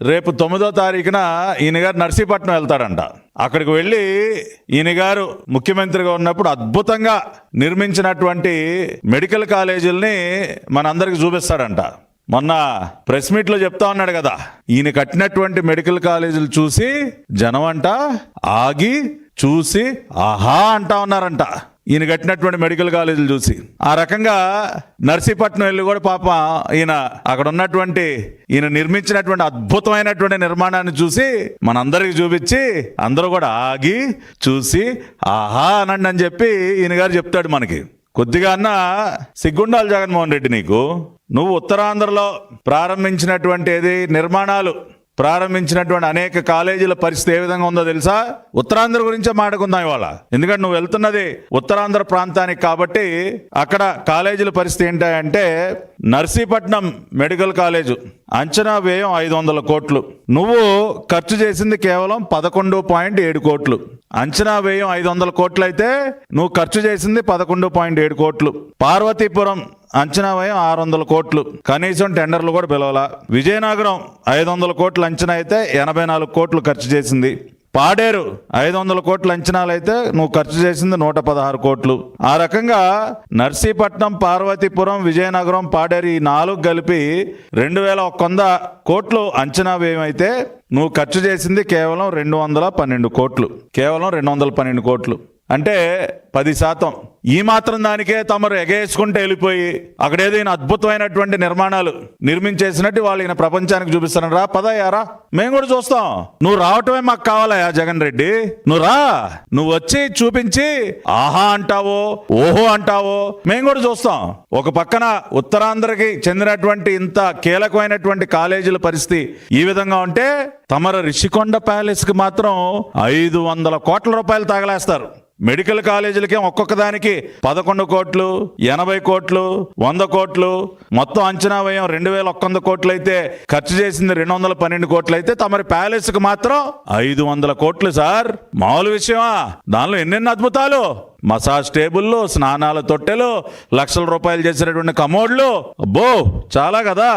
రేపు తొమ్మిదో తారీఖున ఈయన గారు నర్సీపట్నం వెళ్తాడంట అక్కడికి వెళ్ళి ఈయన గారు ముఖ్యమంత్రిగా ఉన్నప్పుడు అద్భుతంగా నిర్మించినటువంటి మెడికల్ కాలేజీల్ని మనందరికి చూపిస్తాడంట మొన్న ప్రెస్ మీట్లో చెప్తా ఉన్నాడు కదా ఈయన కట్టినటువంటి మెడికల్ కాలేజీలు చూసి జనం అంట ఆగి చూసి ఆహా అంటా ఉన్నారంట. ఈయన కట్టినటువంటి మెడికల్ కాలేజీలు చూసి. ఆ రకంగా నర్సీపట్నం వెళ్ళి కూడా పాప ఈయన అక్కడ ఉన్నటువంటి ఈయన నిర్మించినటువంటి అద్భుతమైనటువంటి నిర్మాణాన్ని చూసి మనందరికి చూపించి అందరూ కూడా ఆగి చూసి ఆహా అనండి అని చెప్పి ఈయన గారు చెప్తాడు మనకి. కొద్దిగా అన్న సిగ్గుండాలి జగన్మోహన్ రెడ్డి నీకు. నువ్వు ఉత్తరాంధ్రలో ప్రారంభించినటువంటి ఏది? నిర్మాణాలు. ప్రారంభించినటువంటి అనేక కాలేజీల పరిస్థితి ఏ విధంగా ఉందో తెలుసా? ఉత్తరాంధ్ర గురించే మాట్లాడుకుందాం ఇవాళ. ఎందుకంటే నువ్వు వెళ్తున్నది ఉత్తరాంధ్ర ప్రాంతానికి కాబట్టి అక్కడ కాలేజీల పరిస్థితి ఏంటంటే నర్సీపట్నం మెడికల్ కాలేజు. అంచనా వ్యయం ఐదు వందల కోట్లు. నువ్వు ఖర్చు చేసింది కేవలం పదకొండు పాయింట్ ఏడు కోట్లు. అంచనా వ్యయం ఐదు వందల కోట్లు అయితే నువ్వు ఖర్చు చేసింది పదకొండు పాయింట్ ఏడు కోట్లు. పార్వతీపురం అంచనా వ్యయం ఆరు వందల కోట్లు. కనీసం టెండర్లు కూడా పిలవాల. విజయనగరం ఐదు వందల కోట్లు అంచనా అయితే ఎనభై నాలుగు కోట్లు ఖర్చు చేసింది. పాడేరు. ఐదు వందల కోట్ల అంచనాలు అయితే నువ్వు ఖర్చు చేసింది నూట పదహారు కోట్లు. ఆ రకంగా నర్సీపట్నం పార్వతీపురం విజయనగరం పాడేరు ఈ నాలుగు కలిపి రెండు వేల ఒక వంద కోట్లు అంచనా వ్యయమైతే నువ్వు ఖర్చు చేసింది కేవలం రెండు వందల పన్నెండు కోట్లు. కేవలం రెండు వందల పన్నెండు కోట్లు. అంటే పది శాతం. ఈ మాత్రం దానికే తమరు ఎగేసుకుంటే వెళ్ళిపోయి అక్కడ ఏదైనా అద్భుతమైనటువంటి నిర్మాణాలు నిర్మించేసినట్టు వాళ్ళు ఈయన ప్రపంచానికి చూపిస్తాను రా పదయ్యారా మేము కూడా చూస్తాం. నువ్వు రావటమే మాకు కావాలయా జగన్ రెడ్డి? నువ్వు రా. నువ్వు వచ్చి చూపించి ఆహా అంటావో ఓహో అంటావో మేము కూడా చూస్తాం. ఒక పక్కన ఉత్తరాంధ్రకి చెందినటువంటి ఇంత కీలకమైనటువంటి కాలేజీల పరిస్థితి ఈ విధంగా ఉంటే తమర రిషికొండ ప్యాలెస్కి మాత్రం ఐదు వందల కోట్ల రూపాయలు తగలేస్తారు. మెడికల్ కాలేజీలకే ఒక్కొక్క దానికి పదకొండు కోట్లు ఎనభై కోట్లు వంద కోట్లు. మొత్తం అంచనా వ్యయం రెండు వేల ఒక్క వంద కోట్లు అయితే ఖర్చు చేసింది రెండు వందల పన్నెండు కోట్లు అయితే తమరి ప్యాలెస్కు మాత్రం ఐదు వందల కోట్లు సార్. మామూలు విషయమా? దానిలో ఎన్నెన్ని అద్భుతాలు? మసాజ్ టేబుల్లు స్నానాల తొట్టెలు లక్షల రూపాయలు చేసినటువంటి కమోడ్లు. అబ్బో చాలా కదా.